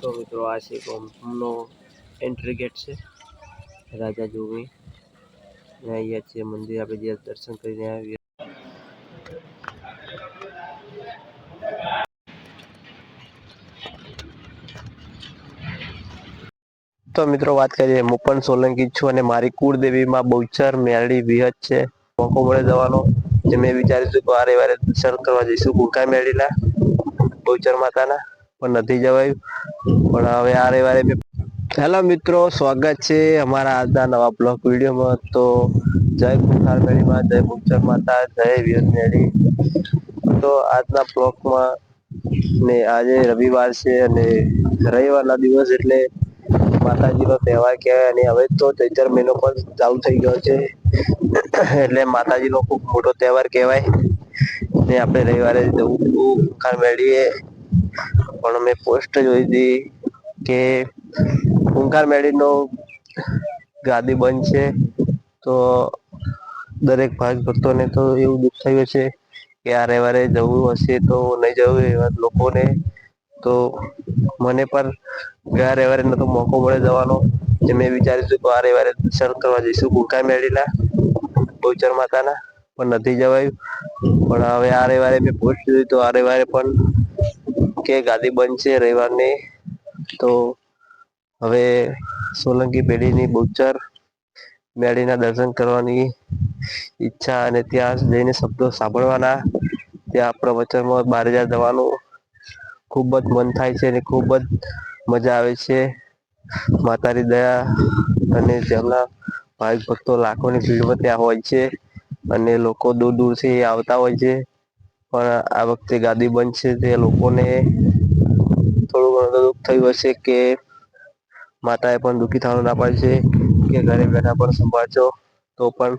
તો મિત્રો આ છે એન્ટ્રી ગેટ છે. રાજા જોગણી. અને અહીંયા છે મંદિર, આપણે જે દર્શન કરીને આવીએ. તો મિત્રો વાત કરીએ, હું પણ સોલંકી છું અને મારી કુળદેવીમાં બહુચર મેરડી વિહત છે. મોકો મળે જવાનો. જે મેં વિચાર્યું હતું કે વારે વારે દર્શન કરવા જઈશું. ગુંકા મેરડીના બહુચર માતાના, પણ નથી જવાયું. પણ હવે આ રવિવારે હેલો મિત્રો, સ્વાગત છે અમારા આજના નવા બ્લોગ વિડીયોમાં. તો જય કુંભાર મેળીમાં, જય બહુચર માતા, જય વીર મેળી. તો આજના બ્લોગમાં ને આજે રવિવાર છે અને રવિવારના દિવસ એટલે માતાજીનો તહેવાર કહેવાય અને હવે તો ચૈતર મહિનો પણ ચાલુ થઈ ગયો છે. એટલે માતાજીનો ખૂબ મોટો તહેવાર કહેવાય. ને આપણે રવિવારે જવું કાલ મેળીએ પણ મેં પોસ્ટ જોઈ હતી. કે ઓંકાર મેળીનો ગાદી બંધ છે, તો દરેક ભાગ ભક્તોને તો એવું દુઃખ થયું છે કે આ રવિવારે જવું હશે તો નહીં જવું એવા લોકોને. તો મને પણ ગયા રવિવારે નતો મોકો મળે જવાનો. જે મેં વિચાર્યું હતું કે આ રવિવારે દર્શન કરવા જઈશું ગુકા મેળીના બહુચર માતાના, પણ નથી જવાયું. પણ હવે આ રવિવારે મેં પોસ્ટ જોઈ તો આ રવિવારે પણ કે ગાદી બંધ છે રવિવારની. તો હવે સોલંકી પેઢીની બહુચર મેળીના દર્શન કરવાની ઈચ્છા અને ત્યાં જઈને શબ્દો સાંભળવાના. ત્યાં પ્રવચનમાં બાર હજાર જવાનું ખૂબ જ મન થાય છે અને ખૂબ જ મજા આવે છે. માતાની દયા અને તેમના ભાવિક ભક્તો લાખોની ભીડમાં ત્યાં હોય છે અને લોકો દૂર દૂરથી આવતા હોય છે. પણ આ વખતે ગાદી બંધ છે તે લોકોને થોડું ઘણું થયું હશે કે માતાએ પણ દુઃખી થવાનું ના પાડે છે, કે ઘરે બેઠા પણ સંભાળજો, તો પણ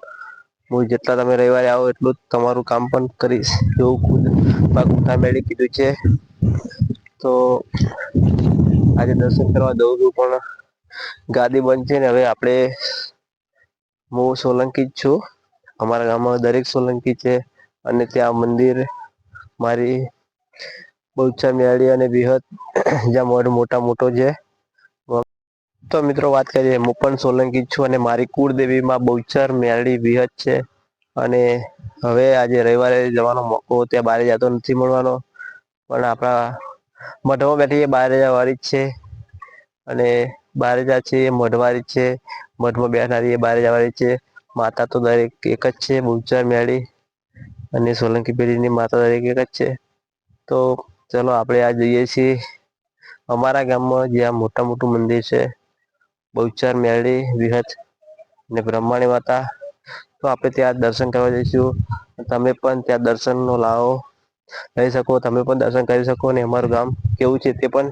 હું જેટલા તમે રવિવારે આવો એટલું જ તમારું કામ પણ કરીશ, એવું ખુદ પાકું મેળે કીધું છે. તો આજે દર્શન કરવા દઉં છું, પણ ગાદી બંધ છે ને, હવે આપણે હું સોલંકી જ છું. અમારા ગામમાં દરેક સોલંકી છે, અને ત્યાં મંદિર મારી બહુચા મેળી અને વિહત જ્યાં મોઢ મોટા મોટો છે. તો મિત્રો વાત કરીએ, હું પણ સોલંકી છું અને મારી કુળદેવીમાં બહુચર મેળી વિહત છે. અને હવે આજે રવિવારે જવાનો મોકો, ત્યાં બહાર જતો નથી મળવાનો. પણ આપણા મઢમાં બેઠી બહાર વાળી જ છે. અને બહાર જા છે એ મઢવારી છે. મઢમાં બેઠારી એ બહાર જવાની છે. માતા તો દરેક એક જ છે બહુચર મેળી અને સોલંકી પેઢીની માતા દરેક એક જ છે. તો ચલો આપણે આ જઈએ છીએ. અમારા ગામમાં જ્યાં મોટા મોટું મંદિર છે, બહુચાર મેળી વિહત અને બ્રહ્માણી માતા. તો આપણે ત્યાં દર્શન કરવા જઈશું. તમે પણ ત્યાં દર્શનનો લાવો. લઈ શકો, તમે પણ દર્શન કરી શકો અને અમારું ગામ કેવું છે તે પણ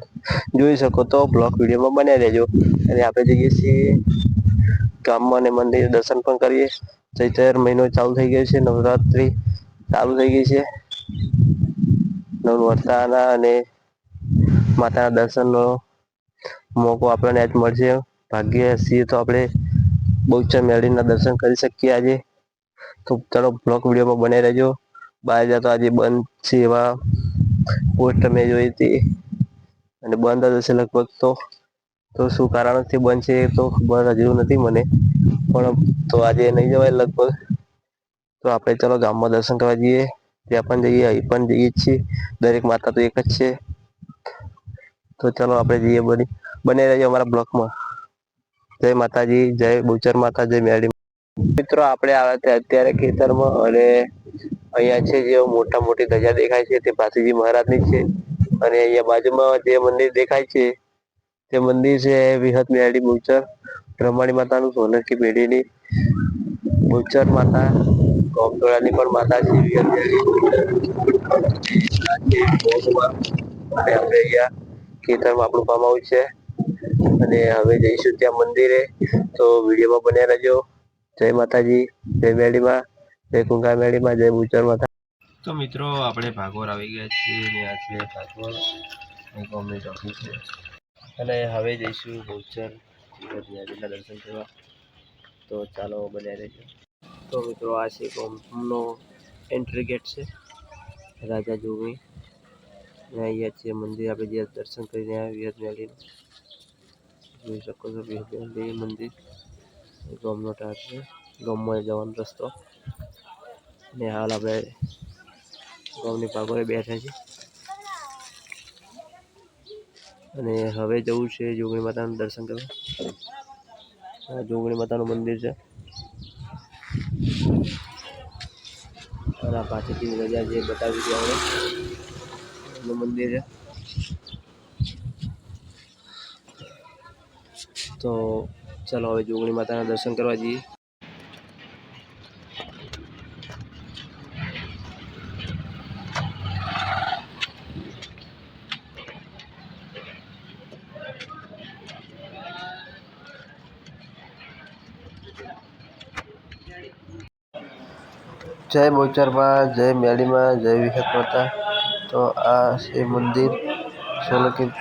જોઈ શકો. તો બ્લોક વિડીયોમાં બનાવી દેજો અને આપણે જઈએ છીએ ગામમાં અને મંદિર દર્શન પણ કરીએ. ચૈતર મહિનો ચાલુ થઈ ગયો છે, નવરાત્રી ચાલુ થઈ ગઈ છે. નવ વર્તાના અને માતાના દર્શનનો મોકો આપણને જ મળશે. ભાગ્ય છીએ તો આપણે બહુચર મેળીના દર્શન કરી શકીએ આજે. તો ચાલો બ્લોક વિડીયોમાં બને રહેજો. બહાર જતો આજે બંધ છે એવા પોસ્ટ મેં જોઈ હતી. અને બંધ જ હશે લગભગ તો. તો શું કારણથી બંધ છે તો ખબર હજુ નથી મને. પણ તો આજે નહીં જવાય લગભગ. તો આપણે ચાલો ગામમાં દર્શન કરવા જઈએ. ત્યાં પણ જઈએ, અહીં પણ જઈએ છીએ. દરેક માતા તો એક જ છે. તો ચાલો આપણે જઈએ બની બને રહીએ અમારા બ્લોકમાં. જય માતાજી, જય બુચર માતા, જય મેળી મિત્રો, આપણે આવ્યા અત્યારે ખેતરમાં અને અહીંયા છે જે મોટા મોટી ધજા દેખાય છે, તે ભાતીજી મહારાજની છે. અને અહીંયા બાજુમાં જે મંદિર દેખાય છે, તે મંદિર છે વિહત મેળી બુચર બ્રહ્માણી માતાનું સોલંકી પેઢીની બુચર માતા. ગોમતોળાની પણ માતા છે વિહત અને આપણે અહીંયા ખેતરમાં આપણું કામ આવું છે. અને હવે જઈશું ત્યાં મંદિરે. તો વિડીયોમાં બન્યા રહેજો. જય માતાજી, જય મેળીમાં, જય કુંગા મેળીમાં, જય બુચર માતા. તો મિત્રો, આપણે ભાગોર આવી ગયા છીએ ને આ છે ભાગોર ગવર્મેન્ટ ઓફિસ છે. અને હવે જઈશું બહુચર મેળીના દર્શન કરવા. તો ચાલો બન્યા રહેજો. તો મિત્રો આ છે ગોમનો એન્ટ્રી ગેટ છે. રાજા જોગણી. અને અહીંયા છે મંદિર. આપણે જે દર્શન કરીને આવ્યા મેળીને. જોઈ શકો છો વિહત મેળી મંદિર. ગામનો ટાટ છે. ગામમાં જવાનો રસ્તો. ને હાલ આપણે ગામની પાગોળે બેઠા છે અને હવે જવું છે જોગણી માતાનું દર્શન કરવા. જોગણી માતાનું મંદિર છે. અને આ પાછળથી રજા જે બતાવી હતી આપણે મંદિર તો ચાલો, હવે જોગણી માતાના દર્શન કરવા જઈએ. જય બોચરમાં જય મેળીમાં, જય વિહત માતા. તો આ છે મંદિર સોલંકી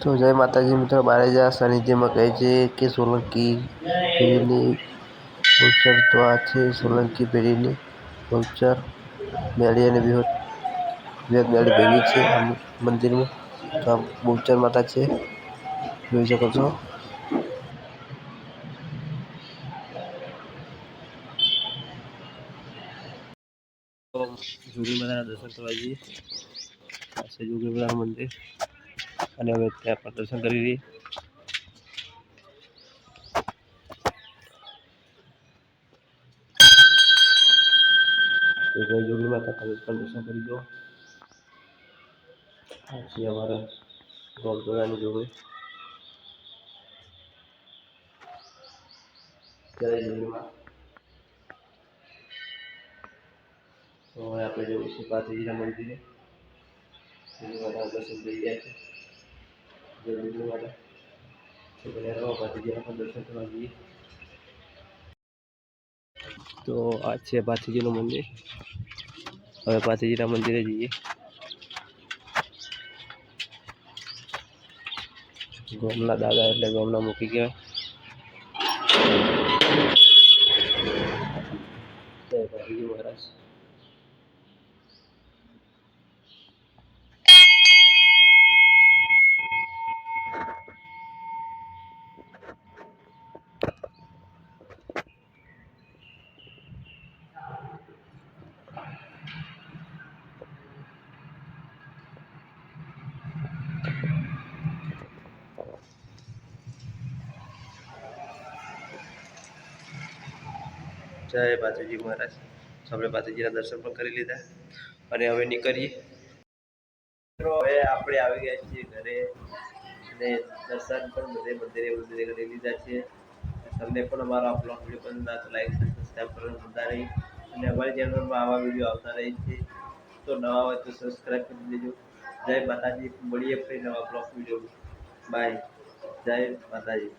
તો જય માતાજી મિત્રો બારેજા સાનિધ્યમાં કહે છે કે સોલંકી પેઢીની બહુચર તો આ છે સોલંકી પેઢીની બહુચર મેળી અને વિહત વિહત મેળી ભેગી છે મંદિરમાં. તો આ બહુચર માતા છે. જોઈ શકો છો જોગી માતાના દર્શન કરવા જઈએ. પાસે છે મંદિર. અને હવે ત્યાં પણ દર્શન કરી લઈએ. જય જોગી માતા, તમે પણ દર્શન કરી દો પછી અમારે ગોલટોળાની જોગી જય જોગી માં તો હવે આપણે જવું છે પાથરીજીના મંદિરે જોગી દર્શન થઈ ગયા છે. દર્શન કરવા જઈએ. તો આ છે પાથરીજીનું મંદિર. હવે પાથરીજીના મંદિરે જઈએ. ગોમના દાદા એટલે ગોમના મૂકી ગયા જય પાથરીજી મહારાજ જય પાથરીજી મહારાજ આપણે પાથરીજીના દર્શન પણ કરી લીધા અને હવે નીકળીએ. હવે આપણે આવી ગયા છીએ ઘરે અને દર્શન પણ બધે મંદિરે મંદિરે કરી લીધા છે. તમને પણ અમારો આ બ્લોગ વીડિયો પસંદ આવે તો લાઈક સબસ્ક્રાઈબ કરવાનું ભૂલતા નહીં. અને અમારી ચેનલમાં આવા વીડિયો આવતા રહે છે. તો નવા હોય તો સબસ્ક્રાઈબ કરી દેજો. જય માતાજી. મળીએ ફરી નવા બ્લોગ વીડિયો બાય જય માતાજી.